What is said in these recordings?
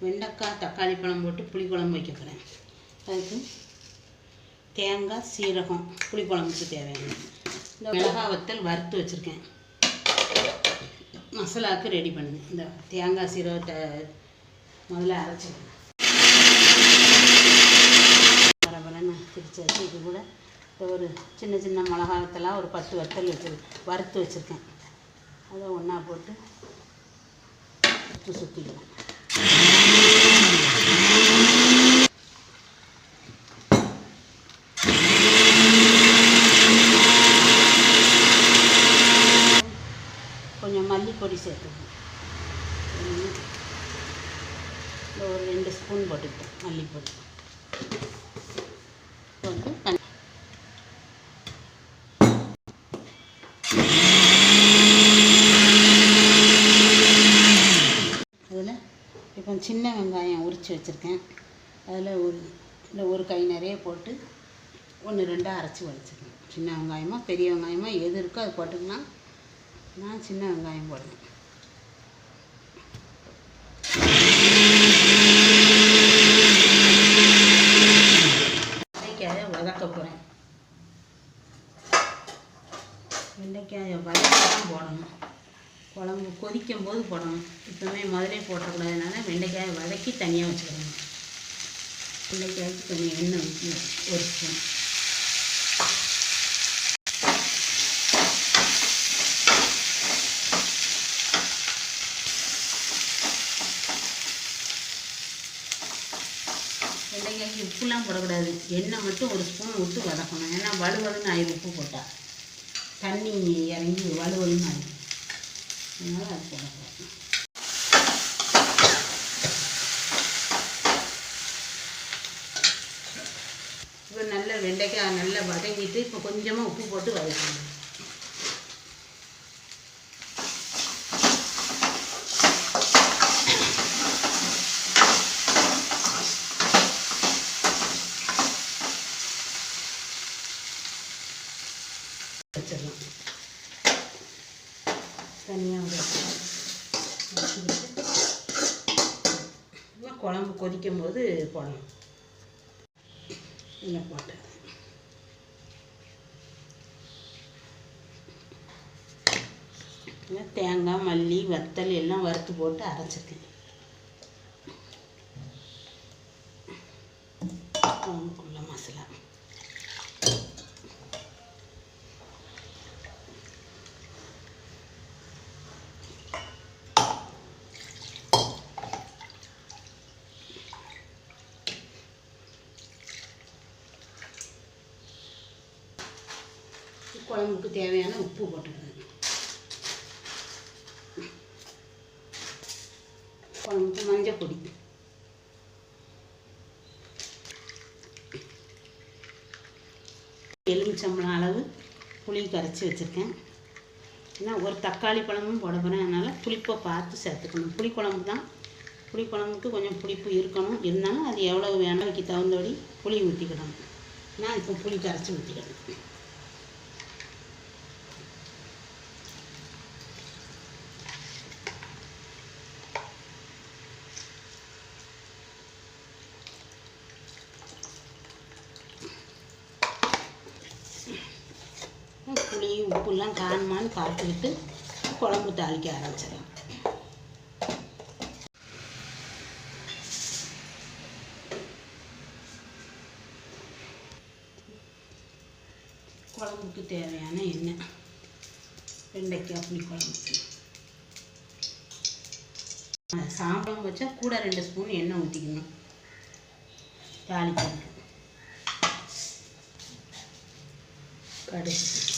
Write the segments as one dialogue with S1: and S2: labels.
S1: வெண்டைக்காய் தக்காளி பழம் போட்டு புளிக்குழம்பு வைக்க போகிறேன் அதுக்கு தேங்காய் சீரகம் புளிக்குழம்புக்கு தேவையான இந்த மிளகா வத்தல் வறுத்து வச்சுருக்கேன். மசாலாவுக்கு ரெடி பண்ணுது இந்த தேங்காய் சீரகத்தை முதல்ல அரைச்சிக்கணும் பரபரன்னு திரிச்சு வச்சு இது கூட இந்த ஒரு சின்ன சின்ன மிளகா வத்தலாம் ஒரு பத்து வத்தல் வச்சு வறுத்து வச்சுருக்கேன். அதை ஒன்றா போட்டு சுற்றி சுற்றிக்கலாம் பொடி சேர்த்துக்கணும் இந்த ஒரு ரெண்டு ஸ்பூன் போட்டுக்கிட்டேன் மல்லிப்பொடி. போட்டு தண்ணி. அதில் இப்போ சின்ன வெங்காயம் உரித்து வச்சுருக்கேன். அதில் ஒரு இந்த ஒரு கை நிறைய போட்டு ஒன்று ரெண்டாக அரைச்சி வச்சுக்கணும். சின்ன வெங்காயமாக பெரிய வெங்காயமாக எது இருக்கோ அது போட்டுக்கலாம் நான் சின்ன வெங்காயம் போடுறேன். வெண்டைக்காயை வதக்க போகிறேன் வெண்டைக்காயை வதக்கி போடணும். குழம்பு கொதிக்கும் போது போடணும். இப்போவுமே முதலே போட்டக்கூடாதுனால வெண்டைக்காயை வதக்கி தனியாக வச்சுக்கணும். வெண்டைக்காய்க்கு கொஞ்சம் எண்ணெய் ஊற்றி ஒரு ஸ்பூன் வெண்டைக்காய்க்கு உப்புலாம் போடக்கூடாது எண்ணெய் மட்டும் ஒரு ஸ்பூன் விட்டு வதக்கணும். ஏன்னா வலுவலுன்னு ஆயிடும் உப்பு போட்டால் தண்ணி இறங்கி வலுவலுன்னு ஆயிரும். அதனால் அது போடக்கூடாது. இப்போ நல்ல வெண்டைக்காய் நல்லா வதங்கிட்டு இப்போ கொஞ்சமாக உப்பு போட்டு வதக்கணும் வச்சிடலாம் தனியாக வச்சுக்கிட்டு இன்னும் குழம்பு கொதிக்கும் போது போடணும் இல்லை போட்டேன் தேங்காய் மல்லி வத்தல் எல்லாம் வறுத்து போட்டு அரைச்சிருக்கேன். குழம்புக்குள்ள மசாலா. குழம்புக்கு தேவையான உப்பு போட்டுக்கணும். குழம்புக்கு மஞ்சள் பொடி. எலுமிச்சம்பழம் அளவு புளி கரைச்சி வச்சுருக்கேன். ஏன்னா ஒரு தக்காளி பழமும் போட போகிறேன் அதனால் புளிப்பை பார்த்து சேர்த்துக்கணும். புளிக்குழம்பு தான். புளிக்குழம்புக்கு கொஞ்சம் புளிப்பு இருக்கணும். இருந்தாலும் அது எவ்வளோ வேணாக்கு தகுந்தபடி புளி ஊற்றிக்கிடணும் நான் இப்போ புளி கரைச்சி ஊற்றிக்கிடணும் பார்த்துக்கிட்டு குழம்பு தாளிக்க ஆரம்பிச்சிடலாம் குழம்புக்கு தேவையான எண்ணெய் வெண்டைக்காய் புளி குழம்புக்கு சாம்பம் வச்சா கூட ரெண்டு ஸ்பூன் எண்ணெய் ஊற்றிக்கணும் தாளிக்கிறதுக்கு கடுகு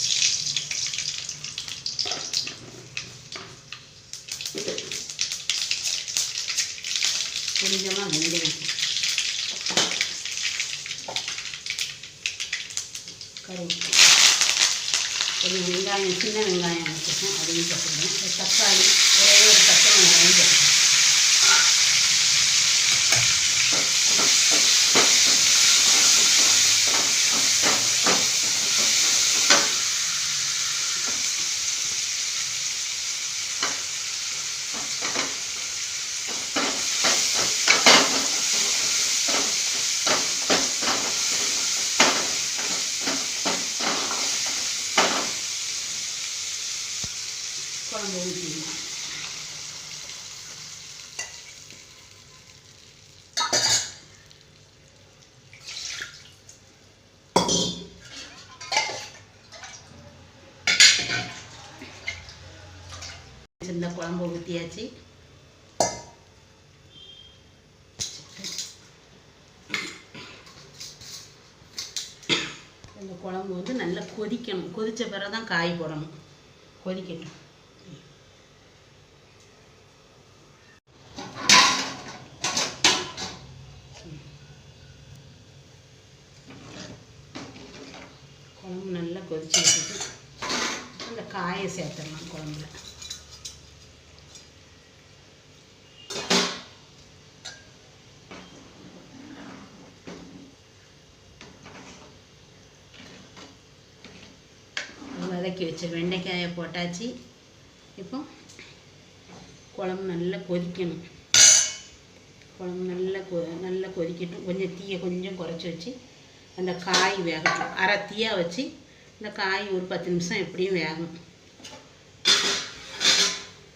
S1: Bây 里的 குழம்பு ஊற்றிடலாம் இந்த குழம்பு ஊற்றியாச்சு இந்த குழம்பு வந்து நல்லா கொதிக்கணும். கொதித்த பிறகு தான் காய் போடணும். கொதிக்கட்டும். சேர்த்துடலாம் குழம்புல வதக்கி வச்ச வெண்டைக்காயை போட்டாச்சு. இப்போ குழம்பு நல்லா கொதிக்கணும். குழம்பு நல்லா கொ நல்லா கொதிக்கட்டும். கொஞ்சம் தீயை கொஞ்சம் குறைச்சி வச்சு அந்த காய் வேகட்டும். அரை தீயாக வச்சு இந்த காய் ஒரு பத்து நிமிஷம் எப்படியும் வேகும்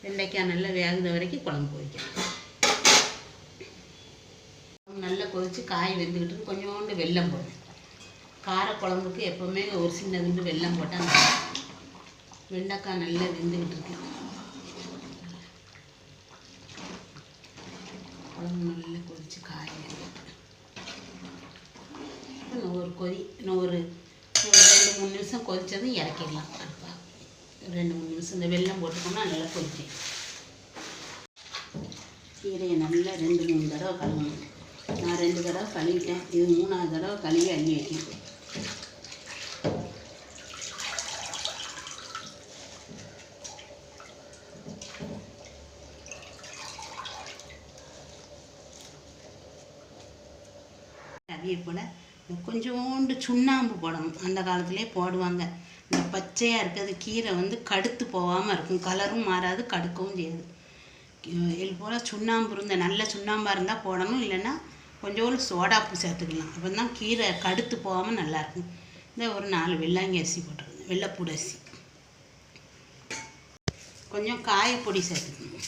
S1: வெண்டைக்காய் நல்லா வேகுத வரைக்கும் குழம்பு வைக்கணும். நல்லா கொதித்து காய் வெந்துக்கிட்டு கொஞ்சோண்டு வெல்லம் போடணும் கார குழம்புக்கு எப்போவுமே ஒரு சின்ன துண்டு வெல்லம் போட்டால் வெண்டைக்காய் நல்லா வெந்துக்கிட்டு இருக்கு. குழம்பு நல்லா கொதித்து காய் வெந்து இன்னும் ஒரு கொதி இன்னும் ஒரு ஒரு ரெண்டு மூணு நிமிஷம் கொதித்ததும் இறக்கிடலாம். ரெண்டு மூணு நிமிஷம் இந்த வெள்ளம் போட்டுக்கோன்னா நல்லா கொதிக்கும். கீரையை நல்லா ரெண்டு மூணு தடவை கழுவணும். நான் ரெண்டு தடவை கழுவிட்டேன். இது மூணாவது தடவை கழுவி அள்ளி வைக்கணும். அதே போல் கொஞ்சோண்டு சுண்ணாம்பு போடணும். அந்த காலத்திலே போடுவாங்க. இந்த பச்சையாக இருக்கிறது கீரை வந்து கடுத்து போகாமல் இருக்கும். கலரும் மாறாது கடுக்கவும் செய்யாது. இது போல் சுண்ணாம்பு இருந்தால் நல்ல சுண்ணாம்பாக இருந்தால் போடணும். இல்லைன்னா கொஞ்சோண்டு சோடாப்பு சேர்த்துக்கலாம். அப்போ தான் கீரை கடுத்து போகாமல் நல்லாயிருக்கும் இந்த ஒரு நாலு வெள்ளாங்கி அரிசி போட்டுருங்க வெள்ளைப்பூடு அரிசி. கொஞ்சம் காயப்பொடி சேர்த்துக்கணும்.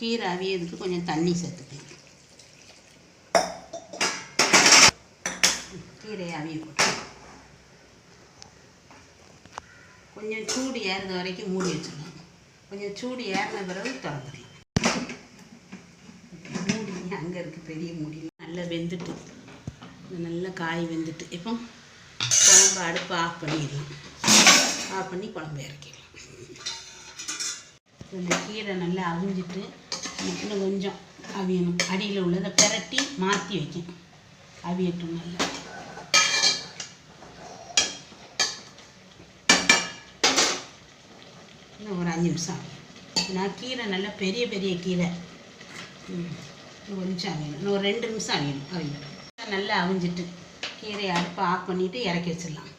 S1: கீரை அவியதுக்கு கொஞ்சம் தண்ணி சேர்த்துக்கணும். கீரையை அவிய போட்டுருவோம் கொஞ்சம் சூடு ஏறுற வரைக்கும் மூடி வச்சிடலாம் கொஞ்சம் சூடு ஏறின பிறகு திறந்துடலாம். மூடி அங்கே இருக்குது பெரிய மூடி. நல்லா வெந்துட்டு நல்லா காய் வெந்துட்டு. இப்போ குழம்பு அடுப்பு ஆஃப் பண்ணிடலாம். ஆஃப் பண்ணி குழம்பு இறக்கிடலாம். இந்த கீரை நல்லா அவிஞ்சிட்டு இன்னும் கொஞ்சம் அவியணும். அடியில் உள்ளதை பிரட்டி மாற்றி வைக்கணும். அவியட்டும் நல்லா. ஒரு அஞ்சு நிமிஷம். நான் கீரை நல்லா பெரிய பெரிய கீரை. ம், இன்னும் கொஞ்சம் அவியணும். இன்னும் ஒரு ரெண்டு நிமிஷம் அவியணும். அவியணும். நல்லா அவிஞ்சிட்டு கீரையை அடுப்பை ஆஃப் பண்ணிவிட்டு இறக்கி வச்சிடலாம்.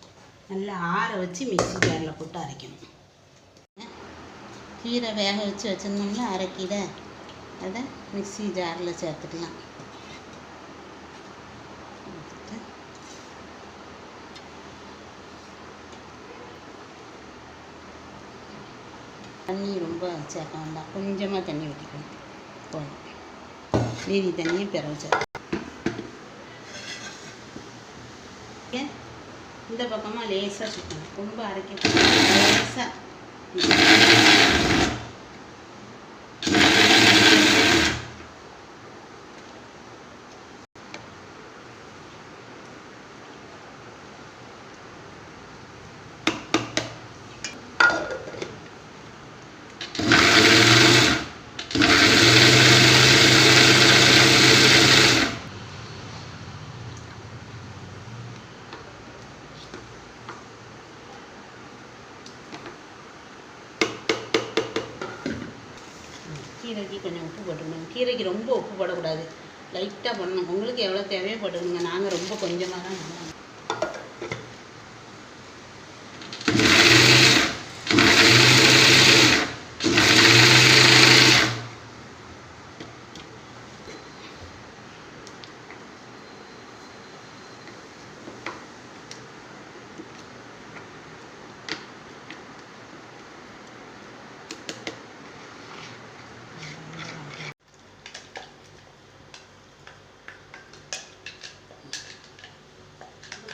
S1: நல்லா ஆற வச்சு மிக்ஸி ஜாரில் போட்டு அரைக்கணும். கீரை வேக வச்சு வச்சுருந்தோம்னா அரை கீரை அதை மிக்ஸி ஜாரில் சேர்த்துக்கலாம். தண்ணி ரொம்ப சேர்க்க வேண்டாம் கொஞ்சமாக தண்ணி ஊற்றிக்கணும் போதும். மீதி தண்ணியை பிறகு சேர்த்து ஏன் இந்த பக்கமாக லேசாக சுற்றணும் ரொம்ப அரைக்க லேசாக கீரைக்கு கொஞ்சம் உப்பு போட்டுக்கணும். கீரைக்கு ரொம்ப உப்பு போடக்கூடாது. லைட்டாக பண்ணணும் உங்களுக்கு எவ்வளோ தேவையோ போட்டுக்கணுங்க. நாங்கள் ரொம்ப கொஞ்சமாக தான்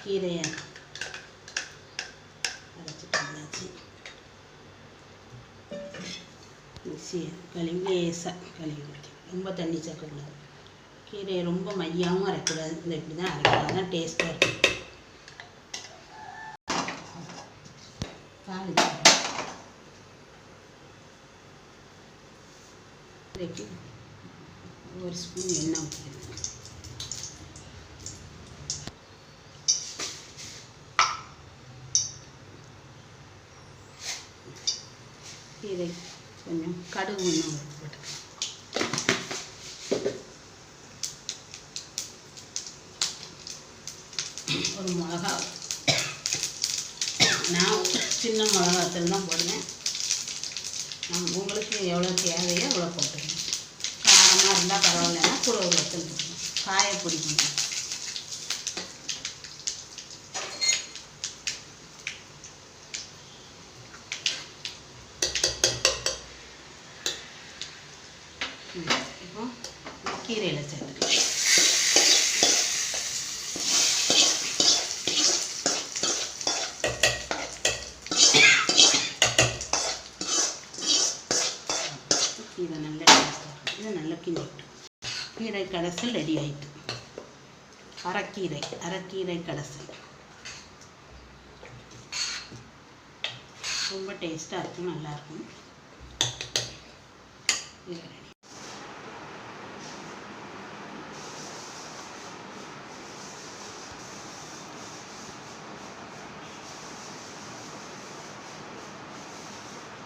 S1: கீரையை அரைச்சி கழுவி லேசாக கழுவி வைக்கணும் ரொம்ப தண்ணி சேர்க்கக்கூடாது கீரையை ரொம்ப மையாகவும் அரைக்கூடாது இந்த இப்படி தான் அரைக்கலாம் தான் டேஸ்ட்டாக இருக்கும் ஒரு ஸ்பூன் எண்ணெய் ஊற்றிக்கணும் கீரை கொஞ்சம் கடுகு ஒன்று போட்டுக்கலாம் ஒரு மிளகா. நான் சின்ன மிளகாத்தூள் தான் போடுவேன். நான் உங்களுக்கு எவ்வளோ தேவையோ அவ்வளோ போட்டுக்கணும். காரமாக இருந்தால் பரவாயில்லைன்னா கூட ஒரு வத்தல் போடணும் காய பிடிக்கணும் ம், இப்போ கீரையில் சேர்த்துக்கலாம். கீரை நல்லா இதை நல்லா கிண்டிட்டு கீரை கடைசல் ரெடி ஆயிட்டு. அரைக்கீரை அரைக்கீரை கடைசல். ரொம்ப டேஸ்ட்டாக இருக்கும் நல்லாயிருக்கும் இது.